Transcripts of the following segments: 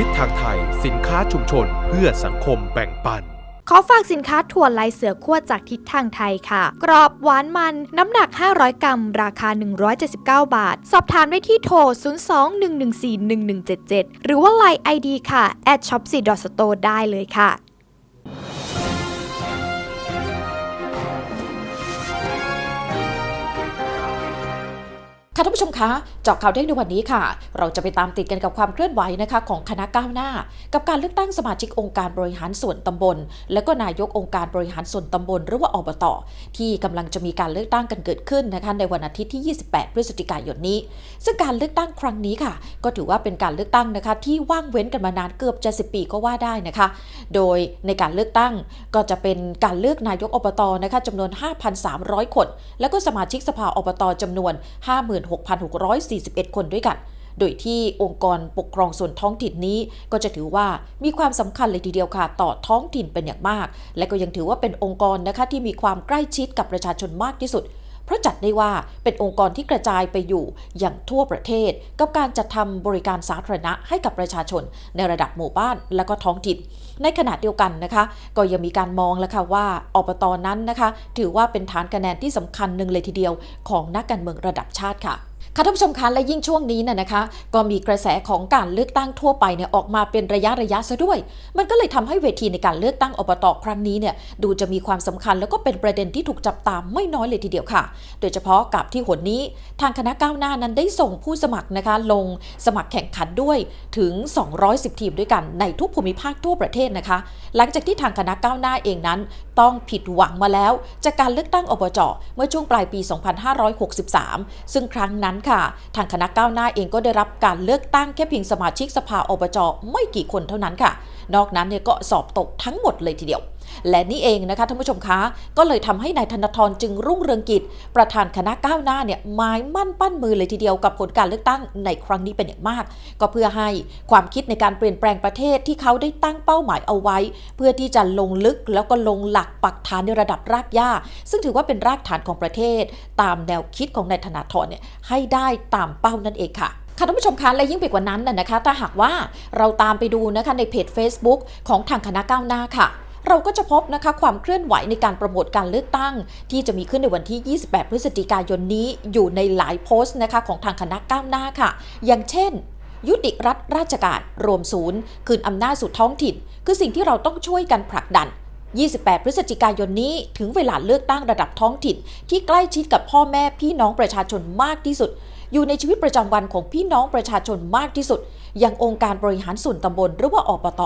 ทิศทางไทย สินค้าชุมชนเพื่อสังคมแบ่งปันขอฝากสินค้าถั่วลายเสือขั้วจากทิศทางไทยค่ะ กรอบหวานมัน น้ำหนัก 500 กรัม ราคา 179 บาท สอบถามได้ที่โทร 02-114-1177 หรือว่า Line ID ค่ะ at shop 4 store ได้เลยค่ะ ค่ะท่านผู้ชมคะเจาะข่าวเด้งในวันนี้ค่ะ เราจะไปตามติดกันกับความเคลื่อนไหวนะคะของคณะก้าวหน้า กับการเลือกตั้งสมาชิกองค์การบริหารส่วนตำบล และก็นายกองค์การบริหารส่วนตำบล หรือว่าอบตที่กำลังจะมีการเลือกตั้งกันเกิดขึ้นนะคะในวันอาทิตย์ที่ 28 พฤศจิกายนนี้ ซึ่งการเลือกตั้งครั้งนี้ค่ะ ก็ถือว่าเป็นการเลือกตั้งนะคะ ที่ว่างเว้นกันมานานเกือบจะ10ปีก็ว่าได้นะคะ โดยในการเลือกตั้งก็จะเป็นการเลือกนายกอบตนะคะจำนวน 5,300 คน แล้วก็สมาชิกสภาอบตจำนวน5 6 0 6,641 คนด้วยกัน โดยที่องค์กรปกครองส่วนท้องถิ่นนี้ก็จะถือว่ามีความสำคัญเลยทีเดียวค่ะ ต่อท้องถิ่นเป็นอย่างมาก และก็ยังถือว่าเป็นองค์กรนะคะที่มีความใกล้ชิดกับประชาชนมากที่สุด เพราะจัดได้ว่าเป็นองค์กรที่กระจายไปอยู่อย่างทั่วประเทศ กับการจัดทำบริการสาธารณะให้กับประชาชน ในระดับหมู่บ้านและก็ท้องถิ่น ในขณะเดียวกันนะคะ ก็ยังมีการมองแล้วค่ะว่าอบตนั้นนะคะ ถือว่าเป็นฐานคะแนนที่สำคัญหนึ่งเลยทีเดียวของนักการเมืองระดับชาติค่ะ ค่ะท่านผู้ชมคะและยิ่งช่วงนี้น่ะนะคะ ก็มีกระแสของการเลือกตั้งทั่วไปเนี่ยออกมาเป็นระยะระยะซะด้วย มันก็เลยทำให้เวทีในการเลือกตั้งอบตครั้งนี้เนี่ยดูจะมีความสำคัญแล้วก็เป็นประเด็นที่ถูกจับตามไม่น้อยเลยทีเดียวค่ะ โดยเฉพาะกับที่หนนี้ ทางคณะก้าวหน้านั้นได้ส่งผู้สมัครนะคะ ลงสมัครแข่งขันด้วยถึง 210 ทีมด้วยกันในทุกภูมิภาคทั่วประเทศนะคะ หลังจากที่ทางคณะก้าวหน้าเองนั้น ต้องผิดหวังมาแล้ว จากการเลือกตั้งอบจเมื่อช่วงปลายปี 2563 ซึ่งครั้งนั้นค่ะ ทางคณะก้าวหน้าเองก็ได้รับการเลือกตั้งแค่เพียงสมาชิกสภาอบจไม่กี่คนเท่านั้นค่ะ นอกนั้นเนี่ยก็สอบตกทั้งหมดเลยทีเดียว และนี่เองนะคะท่านผู้ชมคะ ก็เลยทำให้นายธนาธรจึงรุ่งเรืองกิจ ประธานคณะก้าวหน้าเนี่ยหมายมั่นปั้นมือเลยทีเดียวกับผลการเลือกตั้งในครั้งนี้เป็นอย่างมาก ก็เพื่อให้ความคิดในการเปลี่ยนแปลงประเทศที่เขาได้ตั้งเป้าหมายเอาไว้ เพื่อที่จะลงลึกแล้วก็ลงหลักปักฐานในระดับรากหญ้า ซึ่งถือว่าเป็นรากฐานของประเทศ ตามแนวคิดของนายธนาธรเนี่ยให้ได้ตามเป้านั่นเองค่ะค่ะท่านผู้ชมคะและยิ่งไปกว่านั้นน่ะนะคะ ถ้าหากว่าเราตามไปดูนะคะในเพจ Facebook ของทางคณะก้าวหน้าค่ะ เราก็จะพบนะคะความเคลื่อนไหวในการโปรโมทการเลือกตั้ง ที่จะมีขึ้นในวันที่ 28 พฤศจิกายนนี้อยู่ในหลายโพสต์นะคะของทางคณะก้าวหน้าค่ะ อย่างเช่น ยุติรัฐราชการรวมศูนย์คืนอำนาจสู่ท้องถิ่น คือสิ่งที่เราต้องช่วยกันผลักดัน28 พฤศจิกายนนี้ถึงเวลาเลือกตั้งระดับท้องถิ่น ที่ใกล้ชิดกับพ่อแม่พี่น้องประชาชนมากที่สุด อยู่ในชีวิตประจำวันของพี่น้องประชาชนมากที่สุด อย่างองค์การบริหารส่วนตำบลหรือว่าอบต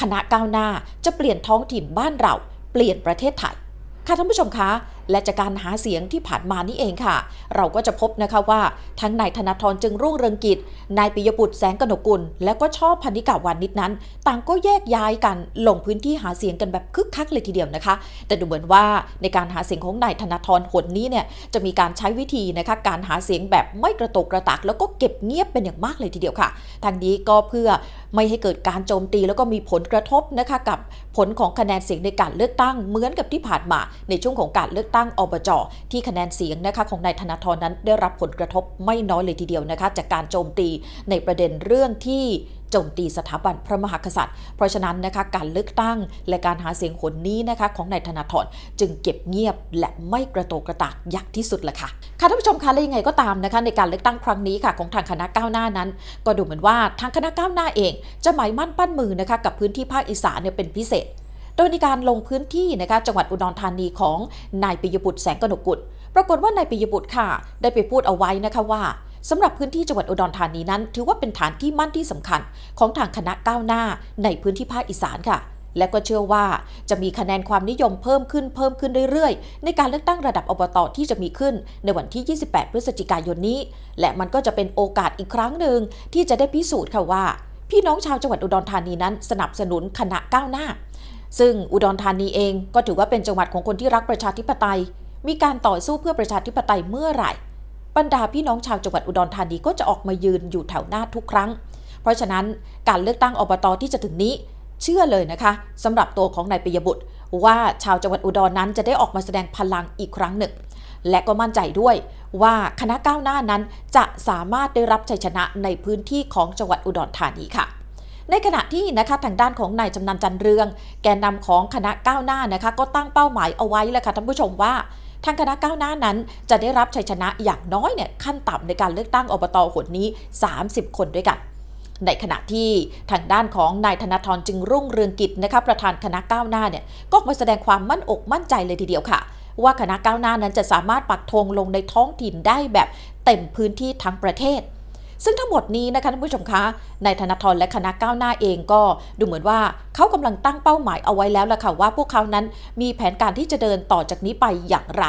คณะก้าวหน้าจะเปลี่ยนท้องถิ่นบ้านเรา เปลี่ยนประเทศไทยค่ะท่านผู้ชมคะ และจากการหาเสียงที่ผ่านมานี่เองค่ะ เราก็จะพบนะคะว่า ทั้งนายธนาธรจึงรุ่งเรืองกิจ นายปิยบุตรแสงกนกุล และก็ชอบพันิกาวานิชนั้น ต่างก็แยกย้ายกันลงพื้นที่หาเสียงกันแบบคึกคักเลยทีเดียวนะคะ แต่ดูเหมือนว่าในการหาเสียงของนายธนาธรหนนี้เนี่ยจะมีการใช้วิธีนะคะการหาเสียงแบบไม่กระตกกระตักแล้วก็เก็บเงียบเป็นอย่างมากเลยทีเดียวค่ะทางนี้ก็เพื่อไม่ให้เกิดการโจมตีแล้วก็มีผลกระทบนะคะกับผลของคะแนนเสียงในการเลือกตั้งเหมือนกับที่ผ่านมาในช่วงของการเลือกตั้งอบจที่คะแนนเสียงนะคะของนายธนาธรนั้นได้รับผลกระทบไม่น้อยเลยทีเดียวนะคะจากการโจมตีในประเด็นเรื่องที่โจมตีสถาบันพระมหากษัตริย์ เพราะฉะนั้นนะคะการเลือกตั้งและการหาเสียงหนนี้นะคะของนายธนาธรจึงเก็บเงียบและไม่กระโตกกระตากยักที่สุดแหละค่ะ ค่ะท่านผู้ชมคะและยังไงก็ตามนะคะในการเลือกตั้งครั้งนี้ค่ะของทางคณะก้าวหน้านั้น ก็ดูเหมือนว่าทางคณะก้าวหน้าเอง จะหมายมั่นปั้นมือนะคะกับพื้นที่ภาคอีสานเนี่ยเป็นพิเศษ โดยในการลงพื้นที่นะคะจังหวัดอุดรธานีของนายปิยบุตรแสงกนกุลปรากฏว่านายปิยบุตรค่ะ ได้ไปพูดเอาไว้นะคะว่าสำหรับพื้นที่จังหวัดอุดรธานีนั้น ถือว่าเป็นฐานที่มั่นที่สำคัญ ของทางคณะก้าวหน้าในพื้นที่ภาคอีสานค่ะ และก็เชื่อว่าจะมีคะแนนความนิยมเพิ่มขึ้นเพิ่มขึ้นเรื่อยๆ ในการเลือกตั้งระดับอบตที่จะมีขึ้นในวันที่ 28 พฤศจิกายนนี้ และมันก็จะเป็นโอกาสอีกครั้งหนึ่งที่จะได้พิสูจน์ค่ะว่า พี่น้องชาวจังหวัดอุดรธานีนั้นสนับสนุนคณะก้าวหน้า ซึ่งอุดรธานีเองก็ถือว่าเป็นจังหวัดของคนที่รักประชาธิปไตย มีการต่อสู้เพื่อประชาธิปไตยเมื่อไหร่ บรรดาพี่น้องชาวจังหวัดอุดรธานีก็จะออกมายืนอยู่แถวหน้าทุกครั้ง เพราะฉะนั้นการเลือกตั้งอบตที่จะถึงนี้ เชื่อเลยนะคะสำหรับตัวของนายปิยบุตร ว่าชาวจังหวัดอุดรนั้นจะได้ออกมาแสดงพลังอีกครั้งหนึ่ง และก็มั่นใจด้วยว่าคณะก้าวหน้านั้นจะสามารถได้รับชัยชนะในพื้นที่ของจังหวัดอุดรธานีค่ะ ในขณะที่นะคะทางด้านของนายจำนันจันเรือง แกนนำของคณะก้าวหน้านะคะก็ตั้งเป้าหมายเอาไว้แหละค่ะท่านผู้ชมว่าทางคณะก้าวหน้านั้นจะได้รับชัยชนะอย่างน้อยเนี่ยขั้นต่ำในการเลือกตั้งอบตหนนี้ 30 คนด้วยกัน ในขณะที่ทางด้านของนายธนาธรจึงรุ่งเรืองกิจนะคะประธานคณะก้าวหน้าเนี่ยก็มาแสดงความมั่นอกมั่นใจเลยทีเดียวค่ะ ว่าคณะก้าวหน้านั้นจะสามารถปักธงลงในท้องถิ่นได้แบบเต็มพื้นที่ทั้งประเทศ ซึ่งทั้งหมดนี้นะคะท่านผู้ชมคะนายธนาธรและคณะก้าวหน้าเองก็ดูเหมือนว่าเขากำลังตั้งเป้าหมายเอาไว้แล้วล่ะค่ะว่าพวกเขานั้นมีแผนการที่จะเดินต่อจากนี้ไปอย่างไร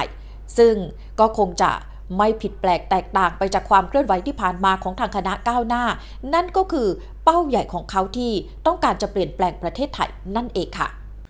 ซึ่งก็คงจะไม่ผิดแปลกแตกต่างไปจากความเคลื่อนไหวที่ผ่านมาของทางคณะก้าวหน้า นั่นก็คือเป้าใหญ่ของเขาที่ต้องการจะเปลี่ยนแปลงประเทศไทยนั่นเองค่ะ